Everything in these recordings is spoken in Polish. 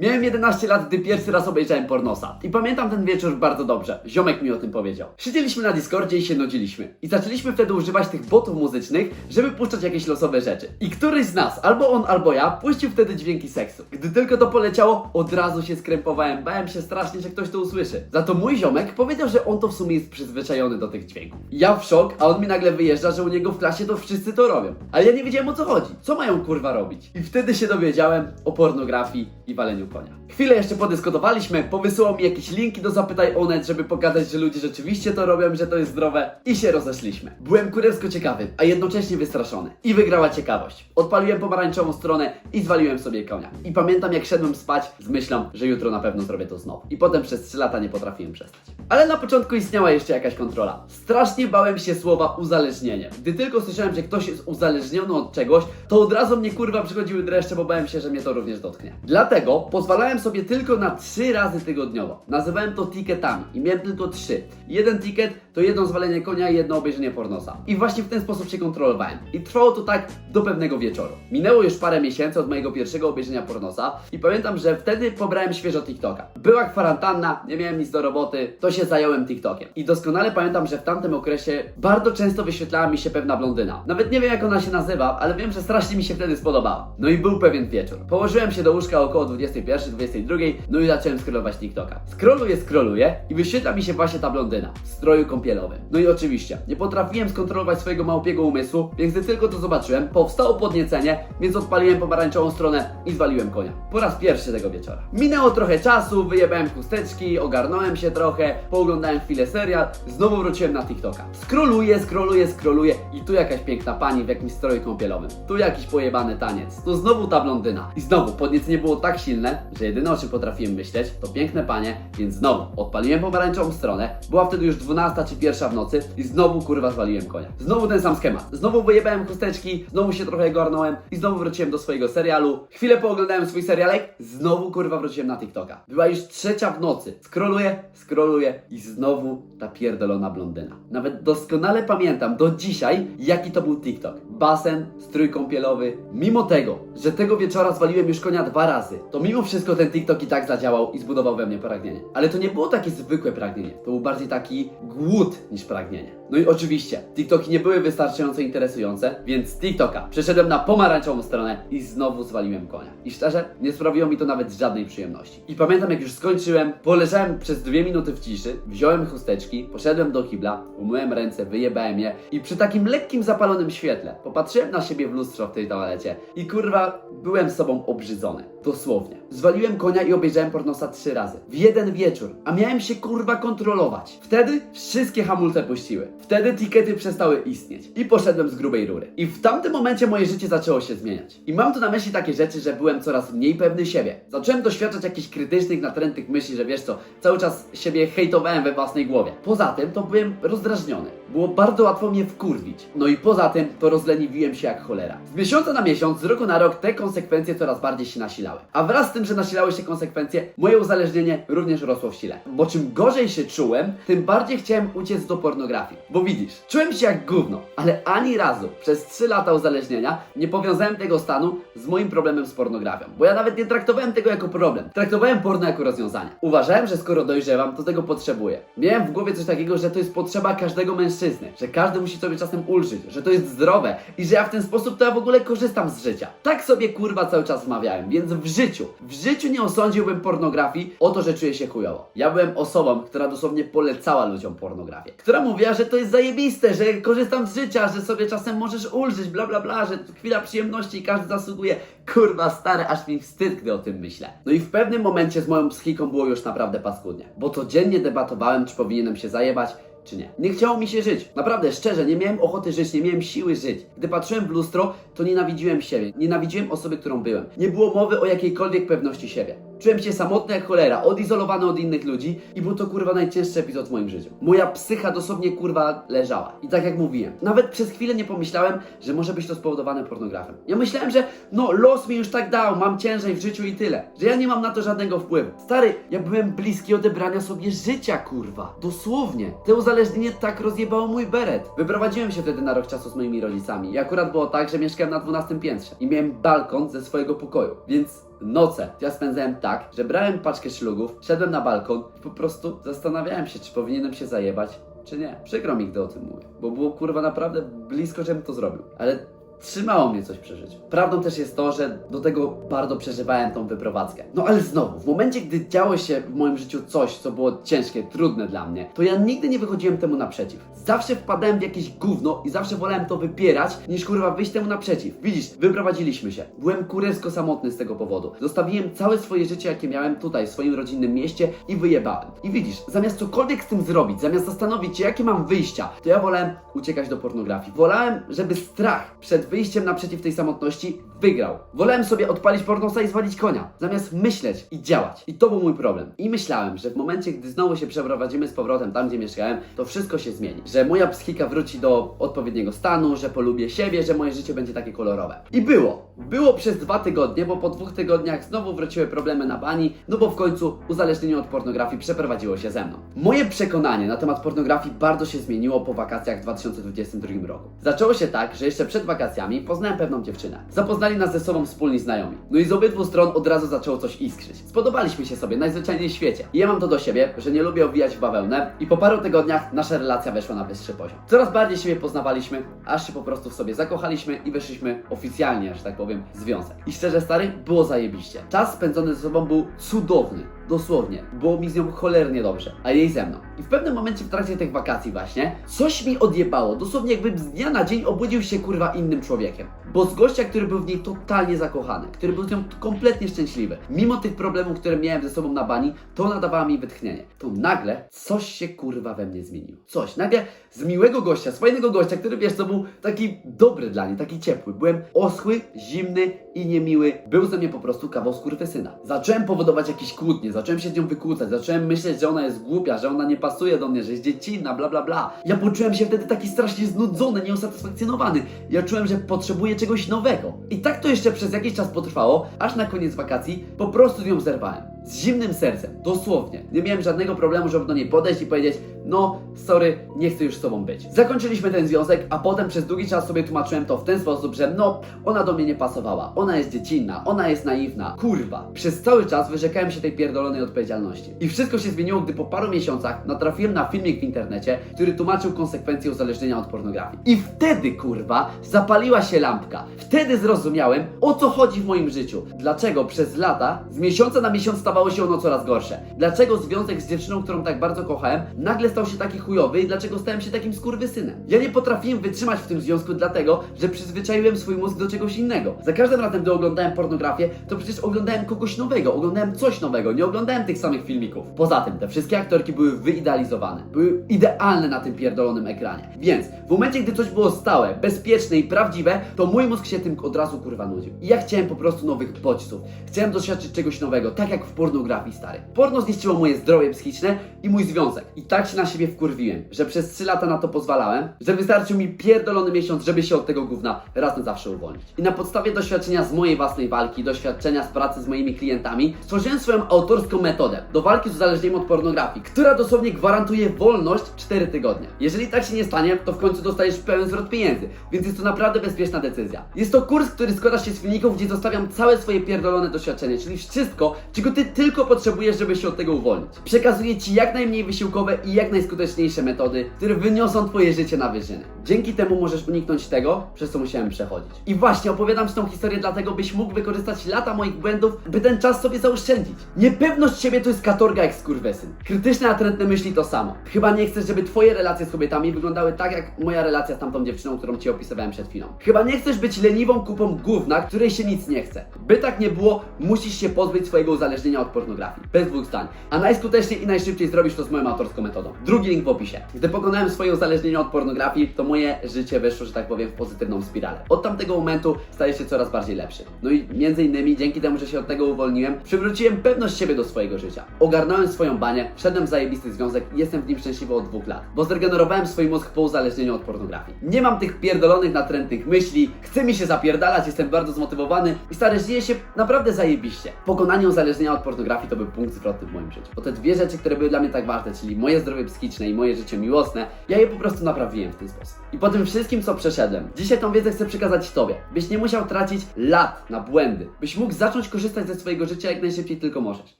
Miałem 11 lat, gdy pierwszy raz obejrzałem pornosa. I pamiętam ten wieczór bardzo dobrze. Ziomek mi o tym powiedział. Siedzieliśmy na Discordzie i się nudziliśmy. I zaczęliśmy wtedy używać tych botów muzycznych, żeby puszczać jakieś losowe rzeczy. I któryś z nas, albo on, albo ja, puścił wtedy dźwięki seksu. Gdy tylko to poleciało, od razu się skrępowałem. Bałem się strasznie, że ktoś to usłyszy. Za to mój ziomek powiedział, że on to w sumie jest przyzwyczajony do tych dźwięków. Ja w szok, a on mi nagle wyjeżdża, że u niego w klasie to wszyscy to robią. Ale ja nie wiedziałem o co chodzi. Co mają kurwa robić? I wtedy się dowiedziałem o pornografii i waleniu konia. Chwilę jeszcze podyskutowaliśmy, powysyłał mi jakieś linki do Zapytaj Onet, żeby pokazać, że ludzie rzeczywiście to robią, że to jest zdrowe i się rozeszliśmy. Byłem kurewsko ciekawy, a jednocześnie wystraszony. I wygrała ciekawość. Odpaliłem pomarańczową stronę i zwaliłem sobie konia. I pamiętam jak szedłem spać z myślą, że jutro na pewno zrobię to znowu. I potem przez 3 lata nie potrafiłem przestać. Ale na początku istniała jeszcze jakaś kontrola. Strasznie bałem się słowa uzależnienie. Gdy tylko słyszałem, że ktoś jest uzależniony od czegoś, to od razu mnie kurwa przychodziły dreszcze, bo bałem się, że mnie to również dotknie. Dlatego pozwalałem sobie tylko na trzy razy tygodniowo. Nazywałem to tiketami i miałem tylko trzy. Jeden ticket to jedno zwalenie konia i jedno obejrzenie pornosa. I właśnie w ten sposób się kontrolowałem. I trwało to tak do pewnego wieczoru. Minęło już parę miesięcy od mojego pierwszego obejrzenia pornosa i pamiętam, że wtedy pobrałem świeżo TikToka. Była kwarantanna, nie miałem nic do roboty, to się zająłem TikTokiem. I doskonale pamiętam, że w tamtym okresie bardzo często wyświetlała mi się pewna blondyna. Nawet nie wiem jak ona się nazywa, ale wiem, że strasznie mi się wtedy spodobała. No i był pewien wieczór. Położyłem się do łóżka około 21, 22, no i zacząłem scrollować TikToka. Scrolluję, scrolluję i wyświetla mi się właśnie ta blondyna w stroju kąpielowym. No i oczywiście, nie potrafiłem skontrolować swojego małpiego umysłu, więc gdy tylko to zobaczyłem, powstało podniecenie, więc odpaliłem pomarańczową stronę i zwaliłem konia. Po raz pierwszy tego wieczora. Minęło trochę czasu, wyjebałem chusteczki, ogarnąłem się trochę, pooglądałem chwilę serial, znowu wróciłem na TikToka. Scrolluję, scrolluję, scrolluję i tu jakaś piękna pani w jakimś stroju kąpielowym. Tu jakiś pojebany taniec. Tu znowu ta blondyna. I znowu podniecenie było tak silne, że jedyne o czym potrafiłem myśleć to piękne panie, więc znowu odpaliłem pomarańczową stronę. Była wtedy już 12 czy pierwsza w nocy i znowu kurwa zwaliłem konia. Znowu ten sam schemat. Znowu wyjebałem chusteczki, znowu się trochę garnąłem i znowu wróciłem do swojego serialu. Chwilę pooglądałem swój serialek, znowu kurwa wróciłem na TikToka. Była już trzecia w nocy. Scrolluję, scrolluję i znowu ta pierdolona blondyna. Nawet doskonale pamiętam do dzisiaj, jaki to był TikTok. Basen, strój kąpielowy. Mimo tego, że tego wieczora zwaliłem już konia dwa razy, to mimo wszystko ten TikTok i tak zadziałał i zbudował we mnie pragnienie. Ale to nie było takie zwykłe pragnienie. To był bardziej taki głód niż pragnienie. No i oczywiście, TikToki nie były wystarczająco interesujące, więc TikToka przeszedłem na pomarańczową stronę i znowu zwaliłem konia. I szczerze, nie sprawiło mi to nawet żadnej przyjemności. I pamiętam, jak już skończyłem, poleżałem przez dwie minuty w ciszy, wziąłem chusteczki, poszedłem do kibla, umyłem ręce, wyjebałem je i przy takim lekkim zapalonym świetle popatrzyłem na siebie w lustro w tej toalecie i kurwa, byłem sobą obrzydzony. Dosłownie. Zwaliłem konia i obejrzałem pornosa trzy razy. W jeden wieczór. A miałem się kurwa kontrolować. Wtedy wszystkie hamulce puściły. Wtedy tikety przestały istnieć. I poszedłem z grubej rury. I w tamtym momencie moje życie zaczęło się zmieniać. I mam tu na myśli takie rzeczy, że byłem coraz mniej pewny siebie. Zacząłem doświadczać jakichś krytycznych, natrętnych myśli, że wiesz co, cały czas siebie hejtowałem we własnej głowie. Poza tym to byłem rozdrażniony. Było bardzo łatwo mnie wkurwić. No i poza tym to rozleniwiłem się jak cholera. Z miesiąca na miesiąc, z roku na rok te konsekwencje coraz bardziej się nasilały. A wraz z tym, że nasilały się konsekwencje, moje uzależnienie również rosło w sile. Bo czym gorzej się czułem, tym bardziej chciałem uciec do pornografii. Bo widzisz, czułem się jak gówno, ale ani razu przez 3 lata uzależnienia nie powiązałem tego stanu z moim problemem z pornografią. Bo ja nawet nie traktowałem tego jako problem. Traktowałem porno jako rozwiązanie. Uważałem, że skoro dojrzewam, to tego potrzebuję. Miałem w głowie coś takiego, że to jest potrzeba każdego mężczyzny, że każdy musi sobie czasem ulżyć, że to jest zdrowe i że ja w ten sposób to ja w ogóle korzystam z życia. Tak sobie kurwa cały czas wmawiałem, więc w życiu, w życiu nie osądziłbym pornografii o to, że czuję się chujowo. Ja byłem osobą, która dosłownie polecała ludziom pornografię, która mówiła, że to jest zajebiste, że korzystam z życia, że sobie czasem możesz ulżyć, bla bla bla, że chwila przyjemności i każdy zasługuje. Kurwa stary, aż mi wstyd, gdy o tym myślę. No i w pewnym momencie z moją psychiką było już naprawdę paskudnie, bo codziennie debatowałem, czy powinienem się zajebać, czy nie. Nie chciało mi się żyć. Naprawdę, szczerze, nie miałem ochoty żyć, nie miałem siły żyć. Gdy patrzyłem w lustro, to nienawidziłem siebie. Nienawidziłem osoby, którą byłem. Nie było mowy o jakiejkolwiek pewności siebie. Czułem się samotny jak cholera, odizolowany od innych ludzi i był to kurwa najcięższy epizod w moim życiu. Moja psycha dosłownie kurwa leżała. I tak jak mówiłem, nawet przez chwilę nie pomyślałem, że może być to spowodowane pornografią. Ja myślałem, że no los mi już tak dał, mam ciężej w życiu i tyle. Że ja nie mam na to żadnego wpływu. Stary, ja byłem bliski odebrania sobie życia, kurwa. Dosłownie. Te uzależnienie tak rozjebało mój beret. Wyprowadziłem się wtedy na rok czasu z moimi rodzicami. I akurat było tak, że mieszkałem na 12 piętrze. I miałem balkon ze swojego pokoju. Więc noce ja spędzałem tak, że brałem paczkę szlugów, szedłem na balkon i po prostu zastanawiałem się, czy powinienem się zajebać, czy nie. Przykro mi, gdy o tym mówię, bo było kurwa naprawdę blisko, żebym to zrobił. Ale trzymało mnie coś przy życiu. Prawdą też jest to, że do tego bardzo przeżywałem tą wyprowadzkę. No ale znowu, w momencie, gdy działo się w moim życiu coś, co było ciężkie, trudne dla mnie, to ja nigdy nie wychodziłem temu naprzeciw. Zawsze wpadałem w jakieś gówno i zawsze wolałem to wypierać, niż kurwa wyjść temu naprzeciw. Widzisz, wyprowadziliśmy się. Byłem kurewsko samotny z tego powodu. Zostawiłem całe swoje życie, jakie miałem tutaj, w swoim rodzinnym mieście i wyjebałem. I widzisz, zamiast cokolwiek z tym zrobić, zamiast zastanowić się, jakie mam wyjścia, to ja wolałem uciekać do pornografii. Wolałem, żeby strach przed wyjściem naprzeciw tej samotności wygrał. Wolałem sobie odpalić pornosa i zwalić konia, zamiast myśleć i działać. I to był mój problem. I myślałem, że w momencie, gdy znowu się przeprowadzimy z powrotem tam, gdzie mieszkałem, to wszystko się zmieni. Że moja psychika wróci do odpowiedniego stanu, że polubię siebie, że moje życie będzie takie kolorowe. I było. Było przez dwa tygodnie, bo po dwóch tygodniach znowu wróciły problemy na bani, no bo w końcu uzależnienie od pornografii przeprowadziło się ze mną. Moje przekonanie na temat pornografii bardzo się zmieniło po wakacjach w 2022 roku. Zaczęło się tak, że jeszcze przed wakacjami poznałem pewną dziewczynę. Zapoznali nas ze sobą wspólni znajomi. No i z obydwu stron od razu zaczęło coś iskrzyć. Spodobaliśmy się sobie najzwyczajniej w świecie. I ja mam to do siebie, że nie lubię owijać w bawełnę i po paru tygodniach nasza relacja weszła na wyższy poziom. Coraz bardziej siebie poznawaliśmy, aż się po prostu w sobie zakochaliśmy i weszliśmy oficjalnie, że tak powiem, w związek. I szczerze stary, było zajebiście. Czas spędzony ze sobą był cudowny. Dosłownie. Było mi z nią cholernie dobrze, a jej ze mną. I w pewnym momencie w trakcie tych wakacji właśnie, coś mi odjebało. Dosłownie jakbym z dnia na dzień obudził się kurwa innym człowiekiem. Bo z gościa, który był w niej totalnie zakochany, który był z nią kompletnie szczęśliwy, mimo tych problemów, które miałem ze sobą na bani, to nadawała mi wytchnienie. To nagle coś się kurwa we mnie zmieniło. Coś. Nagle z miłego gościa, z fajnego gościa, który wiesz, co był taki dobry dla niej, taki ciepły. Byłem oschły, zimny i niemiły. Był ze mnie po prostu kawał skurwysyna. Zacząłem powodować jakieś kłótnie, zacząłem się z nią wykłócać, zacząłem myśleć, że ona jest głupia, że ona nie pasuje do mnie, że jest dziecinna, bla bla bla. Ja poczułem się wtedy taki strasznie znudzony, nieusatysfakcjonowany. Ja czułem, że potrzebuję czegoś nowego. I tak to jeszcze przez jakiś czas potrwało, aż na koniec wakacji po prostu z nią zerwałem. Z zimnym sercem, dosłownie. Nie miałem żadnego problemu, żeby do niej podejść i powiedzieć, no, sorry, nie chcę już z tobą być. Zakończyliśmy ten związek, a potem przez długi czas sobie tłumaczyłem to w ten sposób, że no, ona do mnie nie pasowała, ona jest dziecinna, ona jest naiwna, kurwa. Przez cały czas wyrzekałem się tej pierdolonej odpowiedzialności. I wszystko się zmieniło, gdy po paru miesiącach natrafiłem na filmik w internecie, który tłumaczył konsekwencje uzależnienia od pornografii. I wtedy, kurwa, zapaliła się lampka. Wtedy zrozumiałem, o co chodzi w moim życiu. Dlaczego przez lata, z miesiąca na miesiąc stawało się ono coraz gorsze. Dlaczego związek z dziewczyną, którą tak bardzo kochałem, nagle stał się taki chujowy i dlaczego stałem się takim skurwysynem. Ja nie potrafiłem wytrzymać w tym związku dlatego, że przyzwyczaiłem swój mózg do czegoś innego. Za każdym razem, gdy oglądałem pornografię, to przecież oglądałem kogoś nowego, oglądałem coś nowego, nie oglądałem tych samych filmików. Poza tym, te wszystkie aktorki były wyidealizowane, były idealne na tym pierdolonym ekranie. Więc w momencie, gdy coś było stałe, bezpieczne i prawdziwe, to mój mózg się tym od razu kurwa nudził. I ja chciałem po prostu nowych bodźców. Chciałem doświadczyć czegoś nowego, tak jak w pornografii stary. Porno zniszczyło moje zdrowie psychiczne i mój związek. I tak się na siebie wkurwiłem, że przez 3 lata na to pozwalałem, że wystarczył mi pierdolony miesiąc, żeby się od tego gówna raz na zawsze uwolnić. I na podstawie doświadczenia z mojej własnej walki, doświadczenia z pracy z moimi klientami, stworzyłem swoją autorską metodę do walki z uzależnieniem od pornografii, która dosłownie gwarantuje wolność 4 tygodnie. Jeżeli tak się nie stanie, to w końcu dostajesz pełen zwrot pieniędzy, więc jest to naprawdę bezpieczna decyzja. Jest to kurs, który składa się z filmików, gdzie zostawiam całe swoje pierdolone doświadczenie, czyli wszystko, czego ty tylko potrzebujesz, żeby się od tego uwolnić. Przekazuję ci jak najmniej wysiłkowe i jak najskuteczniejsze metody, które wyniosą twoje życie na wyżyny. Dzięki temu możesz uniknąć tego, przez co musiałem przechodzić. I właśnie opowiadam ci tą historię dlatego, byś mógł wykorzystać lata moich błędów, by ten czas sobie zaoszczędzić. Niepewność siebie to jest katorga jak skurwesyn. Krytyczne, natrętne myśli to samo. Chyba nie chcesz, żeby twoje relacje z kobietami wyglądały tak, jak moja relacja z tamtą dziewczyną, którą ci opisywałem przed chwilą. Chyba nie chcesz być leniwą kupą gówna, której się nic nie chce. By tak nie było, musisz się pozbyć swojego uzależnienia od pornografii. Bez dwóch zdań. A najskuteczniej i najszybciej zrobisz to z moją autorską metodą. Drugi link w opisie. Gdy pokonałem swoje uzależnienie od pornografii, to moje życie weszło, że tak powiem, w pozytywną spiralę. Od tamtego momentu staje się coraz bardziej lepszy. No i między innymi dzięki temu, że się od tego uwolniłem, przywróciłem pewność siebie do swojego życia. Ogarnąłem swoją banię, wszedłem w zajebisty związek i jestem w nim szczęśliwy od dwóch lat. Bo zregenerowałem swój mózg po uzależnieniu od pornografii. Nie mam tych pierdolonych, natrętnych myśli, chce mi się zapierdalać, jestem bardzo zmotywowany i stary, żyje się naprawdę zajebiście. Pokonanie uzależnienia od pornografii to był punkt zwrotny w moim życiu. Bo te dwie rzeczy, które były dla mnie tak ważne, czyli moje zdrowie psychiczne i moje życie miłosne, ja je po prostu naprawiłem w ten sposób. I po tym wszystkim, co przeszedłem, dzisiaj tą wiedzę chcę przekazać Tobie, byś nie musiał tracić lat na błędy, byś mógł zacząć korzystać ze swojego życia jak najszybciej tylko możesz,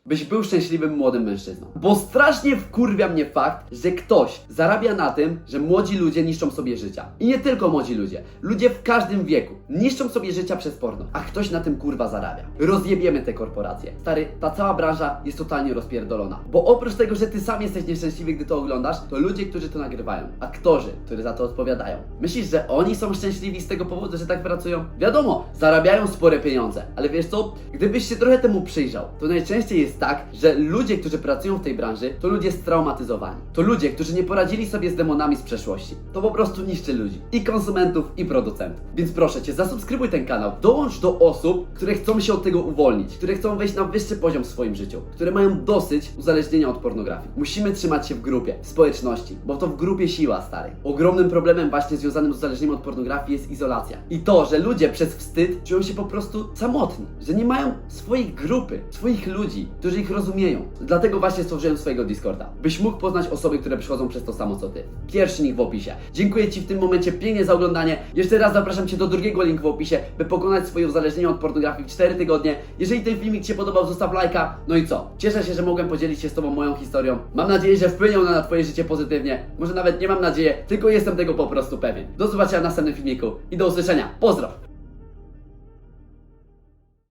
byś był szczęśliwym młodym mężczyzną. Bo strasznie wkurwia mnie fakt, że ktoś zarabia na tym, że młodzi ludzie niszczą sobie życia. I nie tylko młodzi ludzie, ludzie w każdym wieku niszczą sobie życia przez porno, a ktoś na tym kurwa zarabia. Rozjebiemy te korporacje. Stary, ta cała branża jest totalnie rozpierdolona. Bo oprócz tego, że ty sam jesteś nieszczęśliwy, gdy to oglądasz, to ludzie, którzy to nagrywają, aktorzy, którzy za to odpowiadają. Myślisz, że oni są szczęśliwi z tego powodu, że tak pracują? Wiadomo, zarabiają spore pieniądze, ale wiesz co? Gdybyś się trochę temu przyjrzał, to najczęściej jest tak, że ludzie, którzy pracują w tej branży, to ludzie straumatyzowani. To ludzie, którzy nie poradzili sobie z demonami z przeszłości. To po prostu niszczy ludzi. I konsumentów, i producentów. Więc proszę cię, zasubskrybuj ten kanał. Dołącz do osób, które chcą się od tego uwolnić, które chcą wejść na wyższy poziom w swoim życiu, które mają dosyć uzależnienia od pornografii. Musimy trzymać się w grupie, w społeczności, bo to w grupie siła, stary. Ogromnym problemem właśnie związanym z uzależnieniem od pornografii jest izolacja. I to, że ludzie przez wstyd czują się po prostu samotni, że nie mają swojej grupy, swoich ludzi, którzy ich rozumieją. Dlatego właśnie stworzyłem swojego Discorda, byś mógł poznać osoby, które przychodzą przez to samo co ty. Pierwszy link w opisie. Dziękuję Ci w tym momencie pięknie za oglądanie. Jeszcze raz zapraszam Cię do drugiego linku w opisie, by pokonać swoje uzależnienie od pornografii w 4 tygodnie. Jeżeli ten filmik Ci się podobał, zostaw lajka. No i co? Cieszę się, że mogłem podzielić się z Tobą moją historią. Mam nadzieję, że wpłynie ona na Twoje życie pozytywnie. Może nawet nie mam nadzieję, tylko jestem tego po prostu pewien. Do zobaczenia w następnym filmiku i do usłyszenia. Pozdro!